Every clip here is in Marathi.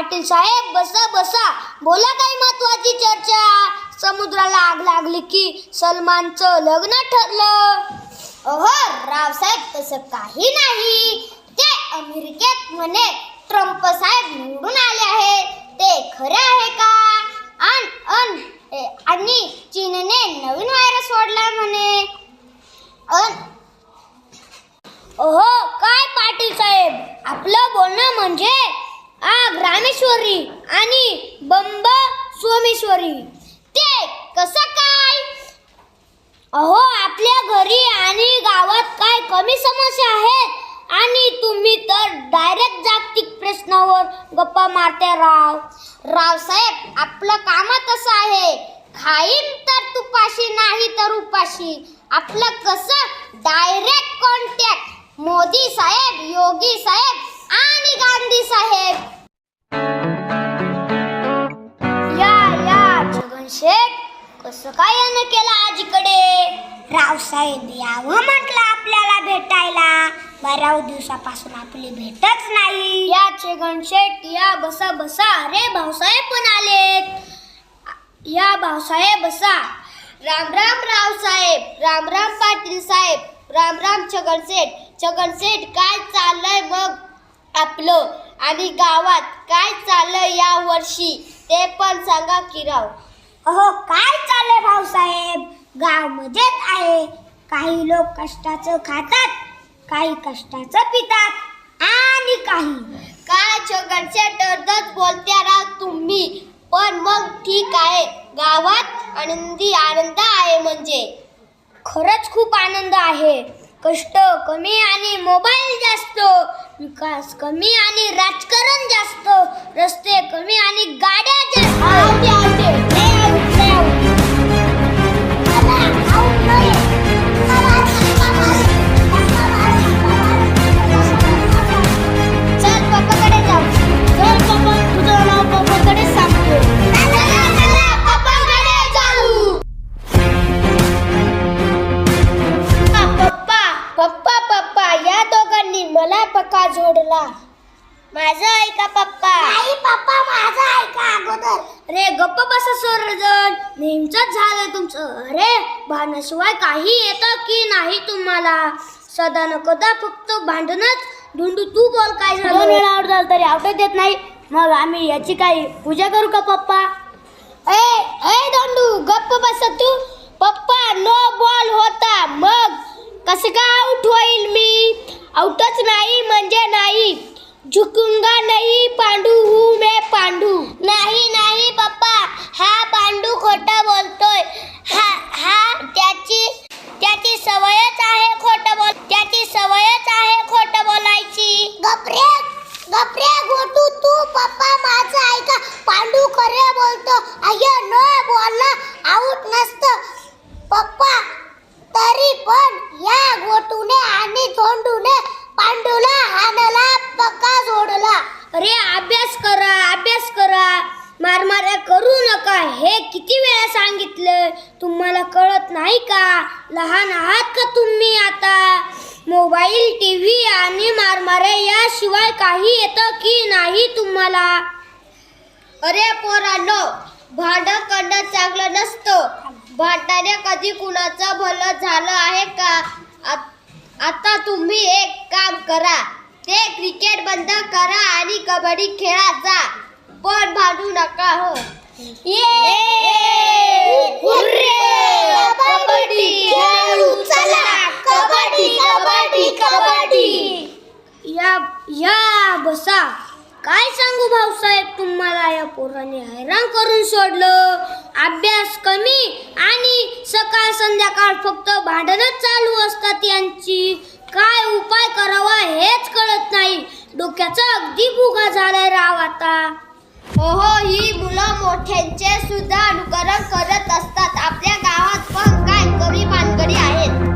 पाटील साहेब बसा बसा. बोला काही महत्वाची चर्चा. समुद्राला आग लागली की सलमानचं लग्न ठरलं. अहो रावसाहेब तसं काही नाही. ते अमेरिकेत म्हणे ट्रम्प साहेब निवडून आले आहे ते खरे आहे का? अन अन आणि चीनने नवीन व्हायरस सोडला म्हणे. अन ओहो काय पाटील साहेब? आपलं बोलणं म्हणजे आ ग्रामेश्वरी आणि बंब सोमेश्वरी. ते कसं काय? अहो आपल्या घरी आणि गावात काय कमी समस्या आहेत? आणि तुम्ही तर डायरेक्ट जागतिक प्रश्नावर गप्पा मारते राव. रावसाहेब आपलं कामच असं आहे. खाईन तर तुपाशी नाही तर उपाशी. आपलं कसं? डायरेक्ट कॉन्टॅक्ट मोदी साहेब योगी साहेब आणि गांधी साहेब. या या छगन शेठ कसं काय यानं केलं आजीकडे? रावसाहेब यावं म्हटलं आपल्याला भेटायला. बाराव दिवसापासून आपली भेटच नाही. या छगन शेठ या बसा बसा. अरे भाऊसाहेब पण आलेत. या भाऊसाहेब बसा. राम राम रावसाहेब राम राम पाटील साहेब. राम राम छगन शेठ. छगन शेठ काय चाललंय मग? आपलं आणि गावात काय चाललंय या वर्षी ते पण सांगा की राव. अहो काय चाललंय भाऊसाहेब गाव मजेत आहे. काही लोक कष्टाचं खातात काही कष्टाचं पितात आणि काही काय छगनचे टर्दच बोलत्या राव तुम्ही. पण मग ठीक आहे. गावात आनंदी आनंद आहे म्हणजे. खरंच खूप आनंद आहे. कष्ट कमी आणि मोबाईल जास्त. विकास कमी आणि राजकारण जास्त रस्ते कमी आणि गाड्या पक्का जोडला. माझं ऐका पप्पा? नाही पप्पा माझं ऐका अगोदर? अरे गप्प बसा सर्वजण. नेमचंच झालं तुमचं. अरे भांडण्याशिवाय काही येतं की नाही तुम्हाला? सदा न कदा फक्त भांडणच. धुंडू तू बोल काय झालं? दोन वेळा आउट झालं तरी आउटच देत नाही. मग आम्ही याची काही पूजा करू का पप्पा? ए ए दोंडू गप्प बस तू. पप्पा नो बॉल होता. मग कसं का आउट होईल मी? आउटच नाही म्हणजे नाही. झुकूंगा नाही पांडू हूँ मैं पांडू. नाही नाही पप्पा हा पांडू खोटा बोलतोय. हा हा त्याची त्याची सवयच आहे खोटं बोल त्याची सवयच आहे खोटं बोलायची. गपरे गपरे गोटू तू पप्पा माझं ऐका. पांडू खरे बोलतो. अय्या न बोलला आऊट नसतं पप्पा तरी पण या गोटूने आणि धोंडूने पांडूला हाणला पक्का जोडला अरे अभ्यास करा अभ्यास करा मारमाऱ्या करू नका हे किती वेळा सांगितलं तुम्हाला कळत नाही का लहान आहात का तुम्ही आता मोबाईल टी व्ही आणि मारमाऱ्या याशिवाय काही येतं की नाही तुम्हाला? अरे पोरांनो भांडण करणं चांगलं नसतं. भांडणाने कधी कुणाचं भलं झालं आहे का? आत- तुम्ही एक काम करा. ते क्रिकेट बंद करा आणि कबड्डी खेळा जा. पण भांडू नका हो. कबड्डी या बसा. काय सांगू भाऊसाहेब तुम्हाला या पोराने हैराण करून सोडलं. अभ्यास कमी आणि सकाळ संध्याकाळ फक्त भांडणच चालू असतात यांची. काय उपाय करावा हेच कळत नाही. डोक्याचा अगदी भुगा झालाय राव आता. हो ही मुलं मोठ्यांचे सुद्धा अनुकरण करत असतात. आपल्या गावात पण काय कमी भानगडी आहेत?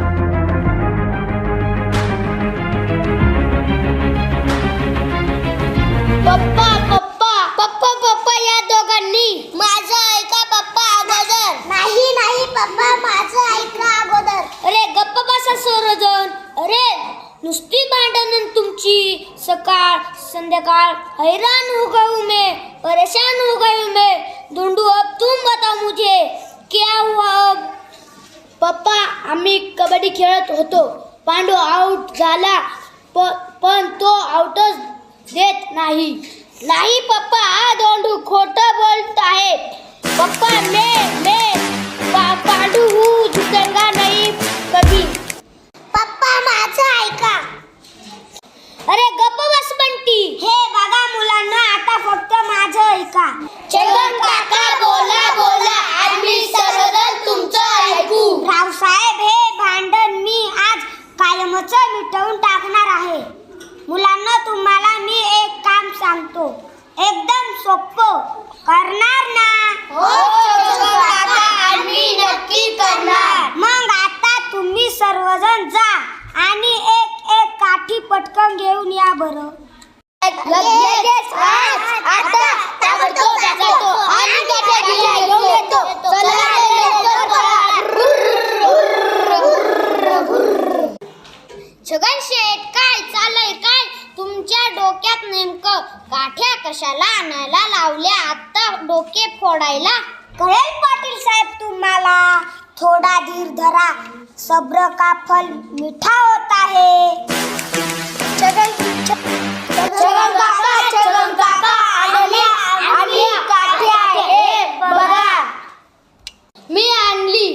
पप्पा पप्पा पप्पा पप्पा या दोघांनी. माझं ऐका पप्पा अगोदर. नाही नाही पप्पा माझं ऐका अगोदर. अरे गप्प बसा नुसती भांडण तुमची. सकाळ संध्याकाळ हैरान हो गई मैं परेशान हो गई मैं. धुंडू अब तुम बताओ मुझे क्या हुआ अब? पप्पा आम्ही कबड्डी खेळत होतो. पांडू आउट झाला पण तो आउटच देत नाही. नाही पप्पा दोंडू खोटं बोलत आहे. पप्पा छगन शेठ काय चाललंय काय? तुमच्या डोक्यात नेमकं काठ्या कशाला आणायला लावल्या? आता डोके फोडायला? कळेल पाटील साहेब तुम्हाला. थोडा धीर धरा. सब्र का फल मिठा होता है छगन छगन काका छगन काका आणल्या आणि काठ्या हे बघा. मी आणली.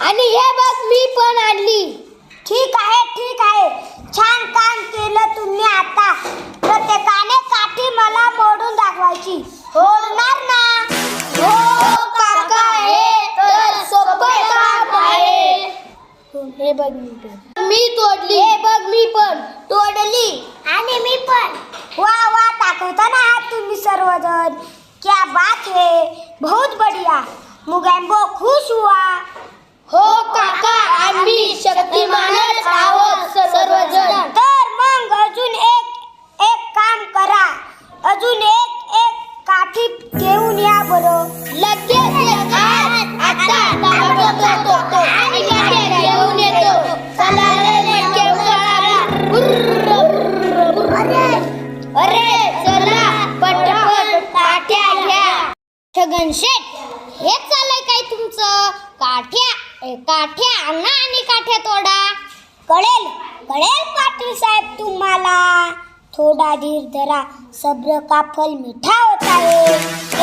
आणि हे बघ मी पण आणली. ठीक आहे आहे. केलं तुम्ही आता प्रत्येकाने काठी मला मोडून दाखवायची. होणार ना? हो काका हे तर सोपं काम आहे. हे बघ मी पण. मी तोडली. हे बघ मी पण. तोडली. आणि मी पण. वा वा दाखवता ना तुम्ही सर्वजण. क्या बात है. बहुत बढ़िया. मुगैम्बो खुश हुआ. हो काका आम्ही शक्तिमानच आहोत सर्वजण. तर मग अजून एक एक काम करा अजून एक एक काठी घेऊन या बरं लगेच आज आता ताबडतोब जातो आणि काठ्या घेऊन थोडा धीर धरा सब्र का फल मिठा होता है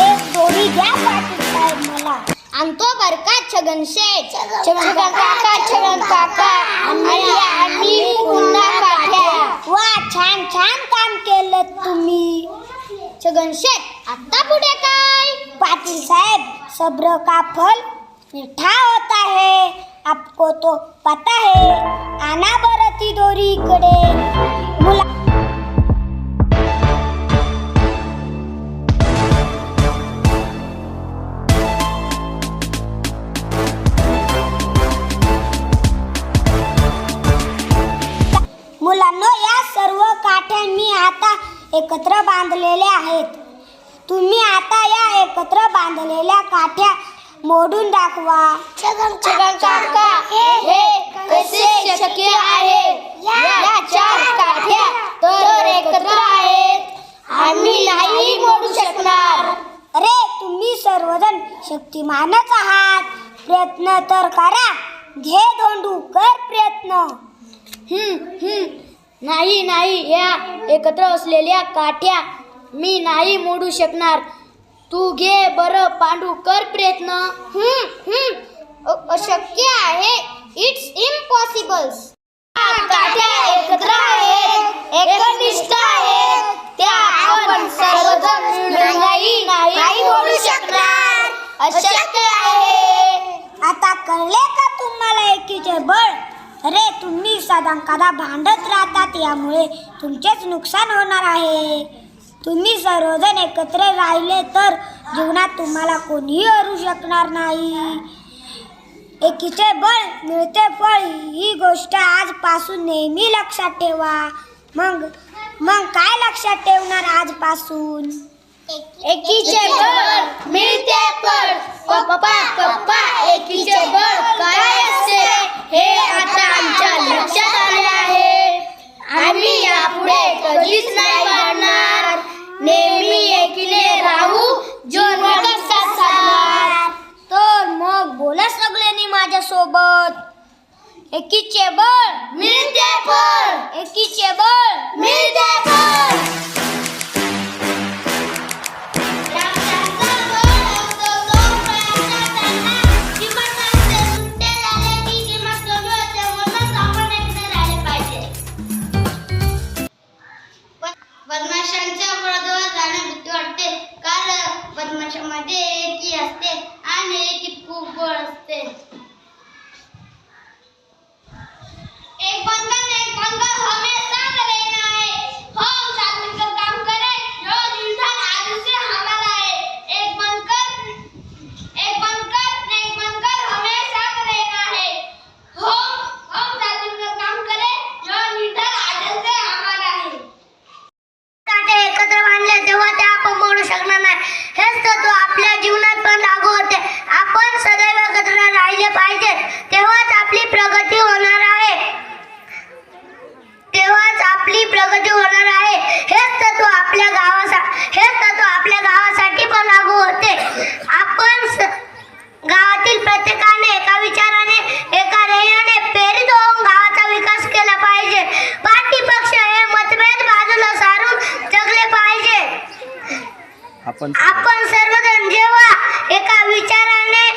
एक दोरी घ्या पाटील साहेब मला. आणतो बर का छगन शेठ. छगन काका छगन काका. आणि आणि पुन्हा काठ्या वा छान छान काम केलं तुम्ही. छगन शेठ आता पुढे काय? पाटील साहेब सब्र का फल मीठा होता है आपको तो पता है. आना बरं ती दोरी इकडे. काका हे कसे शक्य आहे या चार काठ्या तर एकत्र आहेत. आम्ही नाही मोडू शकणार. अरे तुम्ही सर्वजण शक्तिमानच आहात. प्रयत्न तर करा. घे दोंडू कर प्रयत्न. हम्म हम्म. नाही नाही. या एकत्र असलेल्या काठ्या मी नाही मोडू शकणार. तू घे बरं पांडू कर प्रयत्न. हम्म हम्म. अशक्य आहे. इट्स इम्पॉसिबल एकत्र आहेत एकनिष्ठ आहेत. त्या आपण सर्वजण नाही नाही बोलू शकणार. अशक्य आहे. आता कळले का तुम्हाला एकीचे बळ? अरे तुम्ही सदांकादा भांडत राहतात यामुळे तुमचेच नुकसान होणार आहे. तुम्ही सर्वजण एकत्र राहिले तर जीवनात तुम्हाला कोणीही हरू शकणार नाही. एकीचे बळ मिळते फळ. ही गोष्ट आजपासून नेहमी लक्षात ठेवा. मग मग काय लक्षात ठेवणार आजपासून? एकीचे बळ मिळते फळ. पप्पा पप्पा एकी Equitable. Mid-table. Equitable. Mid-table. आपण आपण सर्वजण जेव्हा एका विचाराने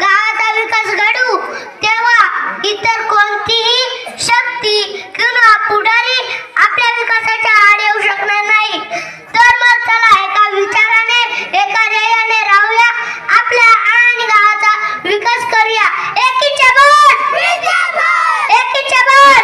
गावाचा विकास घडू तेव्हा इतर कोणतीही शक्ती किंवा पुढारी आपल्या विकासाच्या आड येऊ शकणार नाही. तर मग चला एका विचाराने एका ध्येयाने राहूया. आपल्या आणि गावाचा विकास करूया. एकीच्या बळ एकीच्या बळ